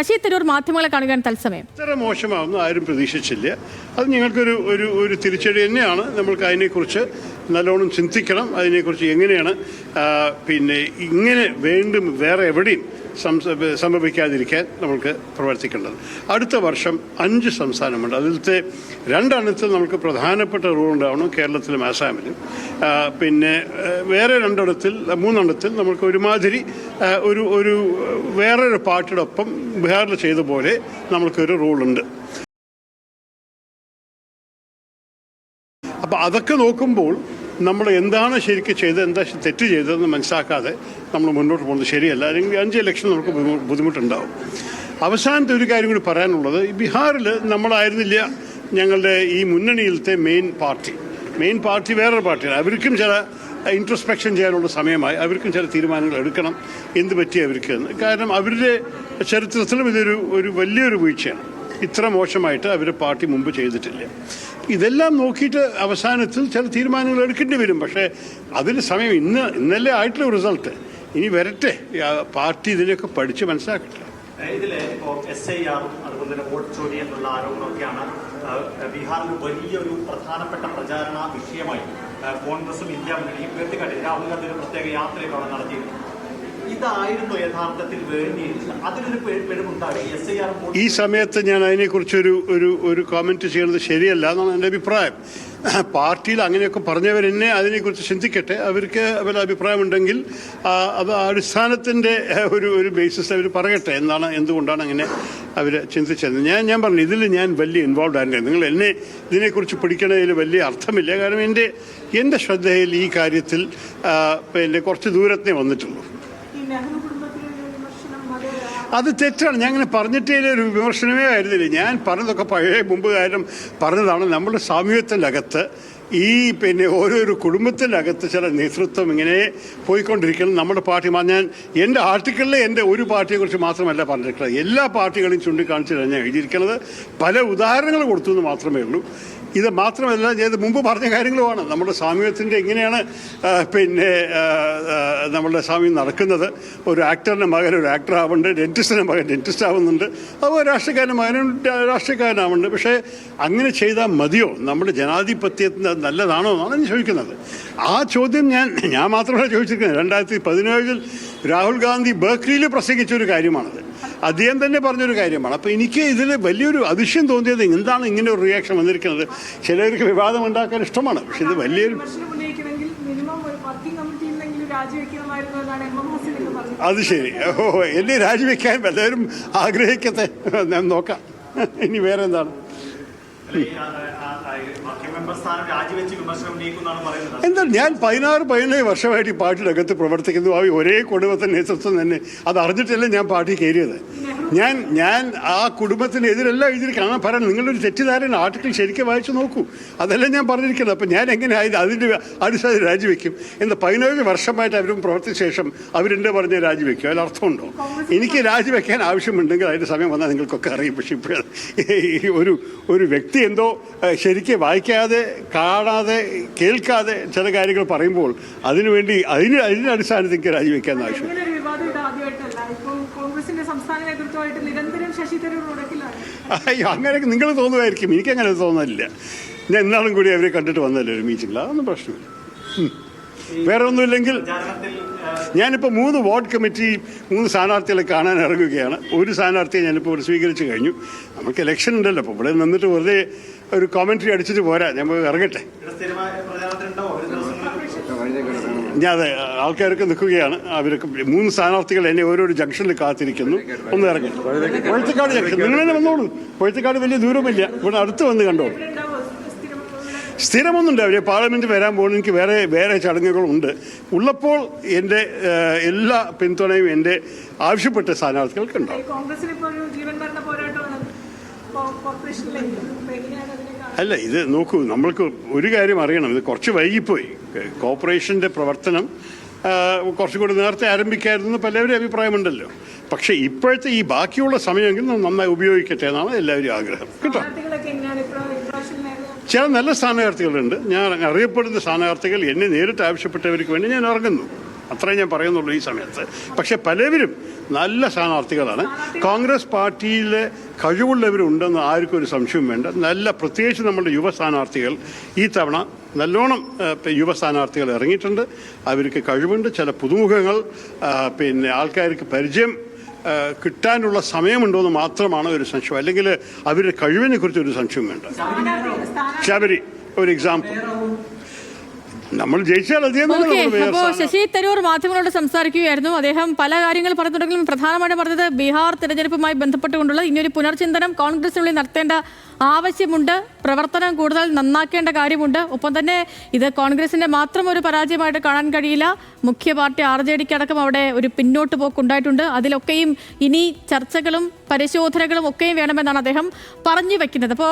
ശശി തരൂർ മാധ്യമങ്ങളെ കാണുകയാണ് തത്സമയം. ഇത്ര മോശമാവുന്നു ആരും പ്രതീക്ഷിച്ചില്ല. അത് ഞങ്ങൾക്കൊരു ഒരു ഒരു തിരിച്ചടി തന്നെയാണ്. നമ്മൾക്ക് അതിനെക്കുറിച്ച് നല്ലോണം ചിന്തിക്കണം. അതിനെക്കുറിച്ച് എങ്ങനെയാണ് പിന്നെ ഇങ്ങനെ വീണ്ടും വേറെ എവിടെയും സംഭവിക്കാതിരിക്കാൻ നമുക്ക് പ്രവർത്തിക്കേണ്ടത്. അടുത്ത വർഷം അഞ്ച് സംസ്ഥാനമുണ്ട്. അതിലത്തെ രണ്ടെണ്ണത്തിൽ നമുക്ക് പ്രധാനപ്പെട്ട റൂൾ ഉണ്ടാവണം കേരളത്തിലും ആസാമിലും. പിന്നെ വേറെ രണ്ടിടത്തിൽ മൂന്നെണ്ണത്തിൽ നമുക്ക് ഒരുമാതിരി ഒരു ഒരു വേറൊരു പാർട്ടിയുടെ ഒപ്പം ബീഹാറിൽ ചെയ്ത പോലെ നമുക്കൊരു റൂളുണ്ട്. അപ്പോൾ അതൊക്കെ നോക്കുമ്പോൾ നമ്മൾ എന്താണ് ശരിക്ക് ചെയ്തത് എന്താ തെറ്റ് ചെയ്തതെന്ന് മനസ്സിലാക്കാതെ നമ്മൾ മുന്നോട്ട് പോകുന്നത് ശരിയല്ല. അല്ലെങ്കിൽ അഞ്ച് ലക്ഷം നമുക്ക് ബുദ്ധിമു- ബുദ്ധിമുട്ടുണ്ടാവും. അവസാനത്തെ ഒരു കാര്യം കൂടി പറയാനുള്ളത് ബീഹാറിൽ നമ്മളായിരുന്നില്ല ഞങ്ങളുടെ ഈ മുന്നണിയിലത്തെ മെയിൻ പാർട്ടി. മെയിൻ പാർട്ടി വേറൊരു പാർട്ടിയാണ്. അവർക്കും ചില ഇൻട്രസ്പെക്ഷൻ ചെയ്യാനുള്ള സമയമായി. അവർക്കും ചില തീരുമാനങ്ങൾ എടുക്കണം. എന്ത് പറ്റി അവർക്ക് കാരണം അവരുടെ ചരിത്രത്തിലും ഇതൊരു ഒരു വലിയൊരു വീഴ്ചയാണ്. ഇത്ര മോശമായിട്ട് അവർ പാർട്ടി മുമ്പ് ചെയ്തിട്ടില്ല. ഇതെല്ലാം നോക്കിയിട്ട് അവസാനത്തിൽ ചില തീരുമാനങ്ങൾ എടുക്കേണ്ടി വരും. പക്ഷേ അതിന് സമയം ഇന്ന് ഇന്നലെ ആയിട്ടുള്ള റിസൾട്ട് ഇനി വരട്ടെ. പാർട്ടി ഇതിനെയൊക്കെ പഠിച്ച് മനസ്സിലാക്കട്ടെ. ഇതിലെ ഇപ്പോ എസ് ഐ ആറും അതുപോലെ എന്നുള്ള ആരോപണമൊക്കെയാണ് ബീഹാറിൽ വലിയൊരു പ്രധാനപ്പെട്ട പ്രചാരണ വിഷയമായി കോൺഗ്രസും ഇന്ത്യ മുന്നണിയും ഉയർത്തിക്കാട്ടി രാഹുൽ ഗാന്ധി ഒരു പ്രത്യേക യാത്രയൊക്കെ അവിടെ നടത്തിയിരുന്നു. ഇതായിരുന്നു യഥാർത്ഥത്തിൽ വേണ്ടിയിരുന്നത് ഈ സമയത്ത് ഞാൻ അതിനെക്കുറിച്ചൊരു ഒരു ഒരു കമന്റ് ചെയ്യുന്നത് ശരിയല്ല എന്നാണ് എന്റെ അഭിപ്രായം. പാർട്ടിയിൽ അങ്ങനെയൊക്കെ പറഞ്ഞവരെന്നെ അതിനെക്കുറിച്ച് ചിന്തിക്കട്ടെ. അവർക്ക് അവരുടെ അഭിപ്രായമുണ്ടെങ്കിൽ ആ, അത് അടിസ്ഥാനത്തിന്റെ ഒരു ഒരു ബേസിസ് അവർ പറയട്ടെ എന്താണ് എന്തുകൊണ്ടാണ് അങ്ങനെ അവർ ചിന്തിച്ചത്. ഞാൻ ഞാൻ പറഞ്ഞു ഇതിൽ ഞാൻ വലിയ ഇൻവോൾവ് ആയിരുന്നില്ല. നിങ്ങൾ എന്നെ ഇതിനെക്കുറിച്ച് പിടിക്കണതിൽ വലിയ അർത്ഥമില്ല. കാരണം എന്റെ എന്റെ ശ്രദ്ധയിൽ ഈ കാര്യത്തിൽ ആ, പിന്നെ കുറച്ച് ദൂരത്തേ വന്നിട്ടുള്ളൂ. അത് തെറ്റാണ്. ഞാൻ അങ്ങനെ പറഞ്ഞിട്ടേ ഒരു വിമർശനമേ ആയിരുന്നില്ല. ഞാൻ പറഞ്ഞതൊക്കെ പഴയ മുമ്പ് കാര്യം പറഞ്ഞതാണ്. നമ്മുടെ സാമൂഹ്യത്തിന്റെ അകത്ത് ഈ പിന്നെ ഓരോരോ കുടുംബത്തിന്റെ അകത്ത് ചില നേതൃത്വം ഇങ്ങനെ പോയിക്കൊണ്ടിരിക്കണം. നമ്മുടെ പാർട്ടി ഞാൻ എന്റെ ആർട്ടിക്കിളിൽ എന്റെ ഒരു പാർട്ടിയെക്കുറിച്ച് മാത്രമല്ല പറഞ്ഞിട്ടുള്ളത്. എല്ലാ പാർട്ടികളെയും ചൂണ്ടിക്കാണിച്ചിട്ടാണ് ഞാൻ എഴുതിയിരിക്കുന്നത് പല ഉദാഹരണങ്ങൾ കൊടുത്തു എന്ന് മാത്രമേ ഉള്ളൂ. ഇത് മാത്രമല്ല ഞാൻ മുമ്പ് പറഞ്ഞ കാര്യങ്ങളുമാണ്. നമ്മുടെ സാമൂഹ്യത്തിന്റെ എങ്ങനെയാണ് പിന്നെ നമ്മുടെ സാമൂഹ്യം നടക്കുന്നത്. ഒരു ആക്ടറിന്റെ മകൻ ഒരു ആക്ടർ ആവുന്നുണ്ട് ഡെന്റിസ്റ്റിന്റെ മകൻ ഡെന്റിസ്റ്റ് ആവുന്നുണ്ട് അതുപോലെ രാഷ്ട്രീയക്കാരന്റെ മകനും രാഷ്ട്രീയക്കാരനാവുന്നുണ്ട്. പക്ഷേ അങ്ങനെ ചെയ്താൽ മതിയോ? നമ്മുടെ ജനാധിപത്യത്തിന് നല്ലതാണോ എന്നാണ് ഞാൻ ചോദിക്കുന്നത്. ആ ചോദ്യം ഞാൻ ഞാൻ മാത്രമല്ല ചോദിച്ചിരിക്കുന്നത്. രണ്ടായിരത്തി പതിനേഴിൽ രാഹുൽ ഗാന്ധി ബർക്ലിയിൽ പ്രസംഗിച്ച ഒരു കാര്യമാണത്. അദ്ദേഹം തന്നെ പറഞ്ഞൊരു കാര്യമാണ്. അപ്പോൾ എനിക്ക് ഇതിൽ വലിയൊരു അതിശയം തോന്നിയത് എന്താണ് ഇങ്ങനെ ഒരു റിയാക്ഷൻ വന്നിരിക്കുന്നത്? ചിലർക്ക് വിവാദം ഉണ്ടാക്കാൻ ഇഷ്ടമാണ്. പക്ഷെ ഇത് വലിയൊരു അത് ശരി. ഓ എന്നെ രാജിവെക്കാൻ എല്ലാവരും ആഗ്രഹിക്കത്തെ ഞാൻ നോക്കാം. ഇനി വേറെ എന്താണ് എന്താ ഞാൻ പതിനാറ് പതിനേഴ് വർഷമായിട്ട് ഈ പാർട്ടിയുടെ അകത്ത് പ്രവർത്തിക്കുന്നു. ആ ഒരേ കുടുംബത്തിന്റെ നേതൃത്വം തന്നെ. അത് അറിഞ്ഞിട്ടല്ലേ ഞാൻ പാർട്ടി കയറിയത്. ഞാൻ ഞാൻ ആ കുടുംബത്തിനെതിരല്ല എഴുതിയിരിക്കണം ആ പറയാൻ നിങ്ങളൊരു തെറ്റിദ്ധാരണ ആർട്ടിക്കിൾ ശരിക്കും വായിച്ചു നോക്കൂ. അതല്ല ഞാൻ പറഞ്ഞിരിക്കുന്നത്. അപ്പം ഞാൻ എങ്ങനെ അതിന്റെ അടിസ്ഥാനത്തിൽ രാജിവെക്കും എന്ന് പതിനേഴ് വർഷമായിട്ട് അവരും പ്രവർത്തിച്ച ശേഷം അവരെന്ത് പറഞ്ഞ് രാജിവെക്കും? അതിൽ അർത്ഥമുണ്ടോ? എനിക്ക് രാജിവെക്കാൻ ആവശ്യമുണ്ടെങ്കിൽ അതിന്റെ സമയം വന്നാൽ നിങ്ങൾക്കൊക്കെ അറിയും. പക്ഷേ ഇപ്പോൾ ഒരു ഒരു വ്യക്തി എന്തോ ശരിക്കും വായിക്കാതെ കാണാതെ കേൾക്കാതെ ചില കാര്യങ്ങൾ പറയുമ്പോൾ അതിനുവേണ്ടി അതിന് അതിന്റെ അടിസ്ഥാനത്തിൽ എനിക്ക് രാജിവെക്കാൻ ആവശ്യം ഇങ്ങനെ ഒരു വിവാദം ഇത് ആദ്യമായിട്ടല്ല ഇപ്പോൾ കോൺഗ്രസിന്റെ സംസ്ഥാന നേതൃത്വമായിട്ട് നിരന്തരം ശശി തരൂർ ഉടക്കിലാണ് അയ്യോ അങ്ങനെയൊക്കെ നിങ്ങൾ തോന്നുമായിരിക്കും എനിക്ക് അങ്ങനെ തോന്നുന്നില്ല. ഞാൻ എന്നാളും കൂടി അവരെ കണ്ടിട്ട് വന്നല്ലോ ഒരു മീറ്റിംഗിൽ അതൊന്നും പ്രശ്നമില്ല. വേറെ ഒന്നുമില്ലെങ്കിൽ ഞാനിപ്പോൾ മൂന്ന് വാർഡ് കമ്മിറ്റി മൂന്ന് സ്ഥാനാർത്ഥികളെ കാണാൻ ഇറങ്ങുകയാണ്. ഒരു സ്ഥാനാർത്ഥിയെ ഞാനിപ്പോൾ ഒരു സ്വീകരിച്ചു കഴിഞ്ഞു. നമുക്ക് ഇലക്ഷൻ ഉണ്ടല്ലോ. അപ്പോൾ ഇവിടെ നിന്നിട്ട് വെറുതെ ഒരു കോമൻട്രി അടിച്ചിട്ട് പോരാ. ഞാൻ പോയി ഇറങ്ങട്ടെ ഇവിടെ സ്ഥിരമായ പ്രചാരണത്തിനുണ്ടാവും ഒരു ദിവസങ്ങളിൽ ഞാൻ അതെ ആൾക്കാരൊക്കെ നിൽക്കുകയാണ്. അവരൊക്കെ മൂന്ന് സ്ഥാനാർത്ഥികൾ എന്നെ ഓരോ ജംഗ്ഷനിൽ കാത്തിരിക്കുന്നു. ഒന്ന് ഇറങ്ങി. കൊഴുത്തക്കാട് ജംഗ്ഷൻ. നിങ്ങൾ തന്നെ വന്നോളൂ. കൊഴുത്തക്കാട് വലിയ ദൂരമില്ല. ഇവിടെ അടുത്ത് വന്ന് കണ്ടോളൂ സ്ഥിരമൊന്നും ഉണ്ടാവില്ല പാർലമെന്റ് വരാൻ പോകുന്ന. എനിക്ക് വേറെ വേറെ ചടങ്ങുകളുണ്ട്. ഉള്ളപ്പോൾ എന്റെ എല്ലാ പിന്തുണയും എന്റെ ആവശ്യപ്പെട്ട സ്ഥാനാർത്ഥികൾക്ക് ഉണ്ടാവും അല്ല ഇത് നോക്കൂ നമ്മൾക്ക് ഒരു കാര്യം അറിയണം. ഇത് കുറച്ച് വൈകിപ്പോയി. കോർപ്പറേഷന്റെ പ്രവർത്തനം കുറച്ചുകൂടി നേരത്തെ ആരംഭിക്കായിരുന്നു പലവരും അഭിപ്രായമുണ്ടല്ലോ. പക്ഷേ ഇപ്പോഴത്തെ ഈ ബാക്കിയുള്ള സമയമെങ്കിലും നന്നായി ഉപയോഗിക്കട്ടെ എന്നാണ് എല്ലാവരും ആഗ്രഹം. കേട്ടോ? ചില നല്ല സ്ഥാനാർത്ഥികളുണ്ട്. ഞാൻ അറിയപ്പെടുന്ന സ്ഥാനാർത്ഥികൾ എന്നെ നേരിട്ട് ആവശ്യപ്പെട്ടവർക്ക് വേണ്ടി ഞാൻ ഇറങ്ങുന്നു. അത്രേ ഞാൻ പറയുന്നുള്ളൂ ഈ സമയത്ത്. പക്ഷെ പലവരും നല്ല സ്ഥാനാർത്ഥികളാണ്. കോൺഗ്രസ് പാർട്ടിയിലെ കഴിവുള്ളവരുണ്ടെന്ന് ആർക്കും ഒരു സംശയവും വേണ്ട. നല്ല പ്രത്യേകിച്ച് നമ്മുടെ യുവ സ്ഥാനാർത്ഥികൾ ഈ തവണ നല്ലോണം യുവ സ്ഥാനാർത്ഥികൾ ഇറങ്ങിയിട്ടുണ്ട്. അവർക്ക് കഴിവുണ്ട്. ചില പുതുമുഖങ്ങൾ പിന്നെ ആൾക്കാർക്ക് പരിചയം കിട്ടാനുള്ള സമയമുണ്ടോ എന്ന് മാത്രമാണ് ഒരു സംശയം. അല്ലെങ്കിൽ അവരുടെ കഴിവിനെ കുറിച്ച് ഒരു സംശയം വേണ്ട. ശബരി ഒരു എക്സാമ്പിൾ നമ്മൾ ജയിച്ചാൽ അധികം ഓക്കെ അപ്പോ ശശി തരൂർ മാധ്യമങ്ങളോട് സംസാരിക്കുകയായിരുന്നു. അദ്ദേഹം പല കാര്യങ്ങൾ പറഞ്ഞിട്ടുണ്ടെങ്കിലും പ്രധാനമായിട്ടും പറഞ്ഞത് ബീഹാർ തെരഞ്ഞെടുപ്പുമായി ബന്ധപ്പെട്ടുകൊണ്ടുള്ള ഇനിയൊരു പുനർചിന്തനം കോൺഗ്രസിനുള്ളിൽ നടത്തേണ്ട ആവശ്യമുണ്ട് പ്രവർത്തനം കൂടുതൽ നന്നാക്കേണ്ട കാര്യമുണ്ട്. ഒപ്പം തന്നെ ഇത് കോൺഗ്രസിന്റെ മാത്രം ഒരു പരാജയമായിട്ട് കാണാൻ കഴിയില്ല. മുഖ്യ പാർട്ടി ആർ ജെ ഡിക്ക് അടക്കം അവിടെ ഒരു പിന്നോട്ട് പോക്ക് ഉണ്ടായിട്ടുണ്ട് അതിലൊക്കെയും ഇനി ചർച്ചകളും പരിശോധനകളും ഒക്കെയും വേണമെന്നാണ് അദ്ദേഹം പറഞ്ഞു വെക്കുന്നത്. അപ്പോൾ